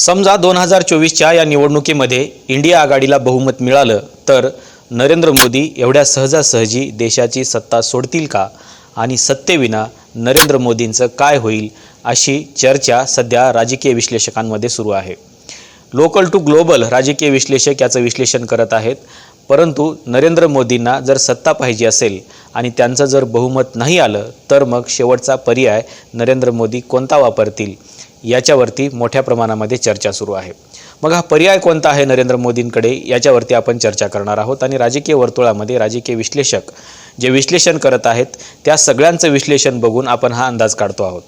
समजा दोन हजार चोवीसच्या या निवडणुकीमध्ये इंडिया आघाडीला बहुमत मिळालं तर नरेंद्र मोदी एवढ्या सहजासहजी देशाची सत्ता सोडतील का? आणि सत्तेविना नरेंद्र मोदींचं काय होईल अशी चर्चा सध्या राजकीय विश्लेषकांमध्ये सुरू आहे. लोकल टू ग्लोबल राजकीय विश्लेषक याचं विश्लेषण करत आहेत परंतु नरेंद्र मोदींना जर सत्ता पाहिजे असेल आणि त्यांचं जर बहुमत नाही आलं तर मग शेवटचा पर्याय नरेंद्र मोदी कोणता वापरतील? याच्यावरती मोठ्या प्रमाणामध्ये चर्चा सुरू आहे. मग हा पर्याय कोणता आहे नरेंद्र मोदींकडे? याच्यावरती आपण चर्चा करणार आहोत आणि राजकीय वर्तुळामध्ये राजकीय विश्लेषक जे विश्लेषण करत आहेत त्या सगळ्यांचं विश्लेषण बघून आपण हा अंदाज काढतो आहोत.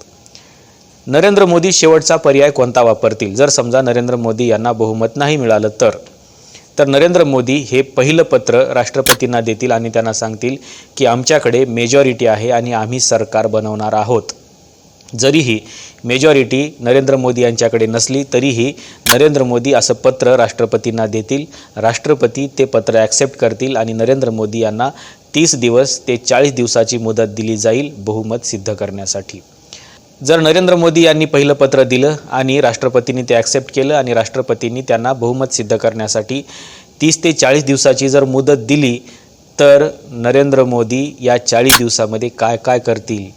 नरेंद्र मोदी शेवटचा पर्याय कोणता वापरतील? जर समजा नरेंद्र मोदी यांना बहुमत नाही मिळालं तर तर नरेंद्र मोदी हे पहिलं पत्र राष्ट्रपतींना देतील आणि त्यांना सांगतील की आमच्याकडे मेजॉरिटी आहे आणि आम्ही सरकार बनवणार आहोत. जरीही मेजॉरिटी नरेंद्र मोदी यांच्याकडे नसली तरीही नरेंद्र मोदी असं पत्र राष्ट्रपतींना देतील. राष्ट्रपती ते पत्र ॲक्सेप्ट करतील आणि नरेंद्र मोदी यांना तीस दिवस ते चाळीस दिवसाची मुदत दिली जाईल बहुमत सिद्ध करण्यासाठी. जर नरेंद्र मोदी यांनी पहिलं पत्र दिलं आणि राष्ट्रपतींनी ते ॲक्सेप्ट केलं आणि राष्ट्रपतींनी त्यांना बहुमत सिद्ध करण्यासाठी तीस ते चाळीस दिवसाची जर मुदत दिली तर नरेंद्र मोदी या चाळीस दिवसामध्ये काय काय करतील?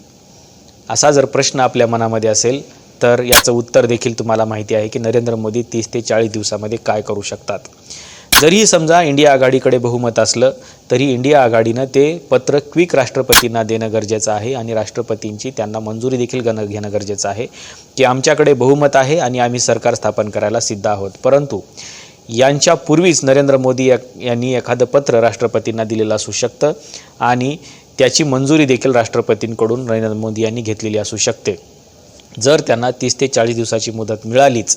असा जर प्रश्न आपल्या मनामध्ये असेल तर याचं उत्तर देखील तुम्हाला माहिती आहे की नरेंद्र मोदी तीस ते चाळीस दिवसामध्ये काय करू शकतात. जरीही समजा इंडिया आघाडीकडे बहुमत असलं तरी इंडिया आघाडीनं ते पत्र क्विक राष्ट्रपतींना देणं गरजेचं आहे आणि राष्ट्रपतींची त्यांना मंजुरी देखील गण घेणं गरजेचं आहे की आमच्याकडे बहुमत आहे आणि आम्ही सरकार स्थापन करायला सिद्ध आहोत. परंतु यांच्या पूर्वीच नरेंद्र मोदी या- यांनी एखादं पत्र राष्ट्रपतींना दिलेलं असू शकतं आणि त्याची मंजुरी देखील राष्ट्रपतींकडून नरेंद्र मोदी यांनी घेतलेली असू शकते. जर त्यांना तीस ते चाळीस दिवसाची मुदत मिळालीच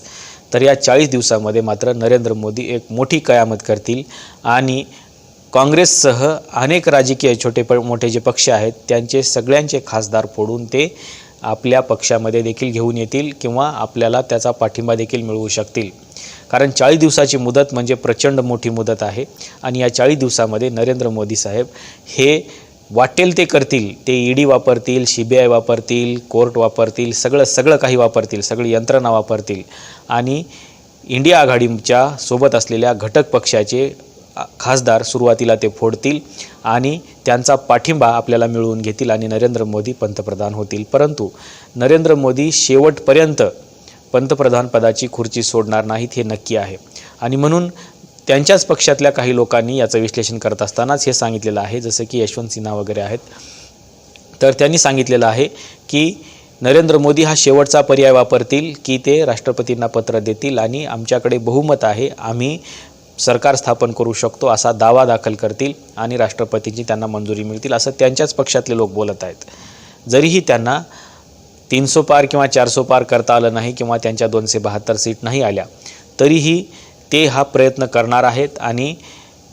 तर या चाळीस दिवसामध्ये मात्र नरेंद्र मोदी एक मोठी कयामत करतील आणि काँग्रेससह अनेक राजकीय छोटे प मोठे जे पक्ष आहेत त्यांचे सगळ्यांचे खासदार फोडून ते आपल्या पक्षामध्ये देखील घेऊन येतील किंवा आपल्याला त्याचा पाठिंबा देखील मिळवू शकतील. कारण चाळीस दिवसाची मुदत म्हणजे प्रचंड मोठी मुदत आहे आणि या चाळीस दिवसामध्ये नरेंद्र मोदी साहेब हे वाटेल ते करतील ते ईडी वापरतील सी बी आय वापरतील कोर्ट वापरतील सगळं सगळं काही वापरतील सगळी यंत्रणा वापरतील. आणि इंडिया आघाडीच्या सोबत असलेल्या घटक पक्षाचे खासदार सुरुवातीला ते फोडतील आणि त्यांचा पाठिंबा आपल्याला मिळवून घेतील आणि नरेंद्र मोदी पंतप्रधान होतील. परंतु नरेंद्र मोदी शेवटपर्यंत पंतप्रधान पदाची खुर्ची सोडणार नाहीत हे नक्की आहे. आणि म्हणून त्यांच्याच पक्षातल्या काही लोकांनी याचं विश्लेषण करत असतानाच हे सांगितलेलं आहे जसं की यशवंत सिन्हा वगैरे आहेत. तर त्यांनी सांगितलेलं आहे की नरेंद्र मोदी हा शेवटचा पर्याय वापरतील की ते राष्ट्रपतींना पत्र देतील आणि आमच्याकडे बहुमत आहे आम्ही सरकार स्थापन करू शकतो असा दावा दाखल करतील आणि राष्ट्रपतींची त्यांना मंजुरी मिळतील असं त्यांच्याच पक्षातले लोक बोलत आहेत. जरीही त्यांना तीनसो पार किंवा चारसो पार करता आलं नाही किंवा त्यांच्या दोनशे बहात्तर सीट नाही आल्या तरीही ते हा प्रयत्न करणार आहेत आणि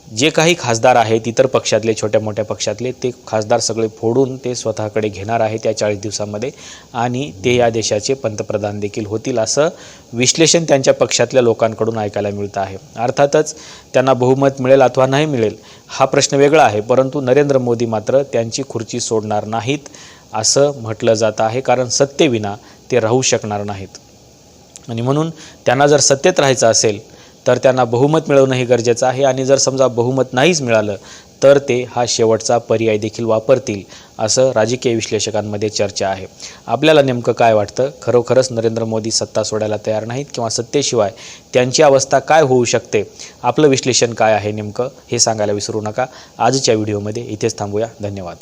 जे काही खासदार आहेत इतर पक्षातले छोट्या मोठ्या पक्षातले ते खासदार सगळे फोडून ते स्वतःकडे घेणार आहेत या चाळीस दिवसामध्ये आणि ते या देशाचे पंतप्रधान देखील होतील असं विश्लेषण त्यांच्या पक्षातल्या लोकांकडून ऐकायला मिळतं आहे. अर्थातच त्यांना बहुमत मिळेल अथवा नाही मिळेल हा प्रश्न वेगळा आहे परंतु नरेंद्र मोदी मात्र त्यांची खुर्ची सोडणार नाहीत असं म्हटलं जात आहे कारण सत्तेविना ते राहू शकणार नाहीत. आणि म्हणून त्यांना जर सत्तेत राहायचं असेल तर त्यांना बहुमत मिळवणं हे गरजेचं आहे. आणि जर समजा बहुमत नाहीच मिळालं तर ते हा शेवटचा पर्याय देखील वापरतील असं राजकीय विश्लेषकांमध्ये चर्चा आहे. आपल्याला नेमकं काय वाटतं? खरोखरच नरेंद्र मोदी सत्ता सोडायला तयार नाहीत किंवा सत्तेशिवाय त्यांची अवस्था काय होऊ शकते? आपलं विश्लेषण काय आहे नेमकं? हे सांगायला विसरू नका. आजच्या व्हिडिओमध्ये इथेच थांबूया. धन्यवाद.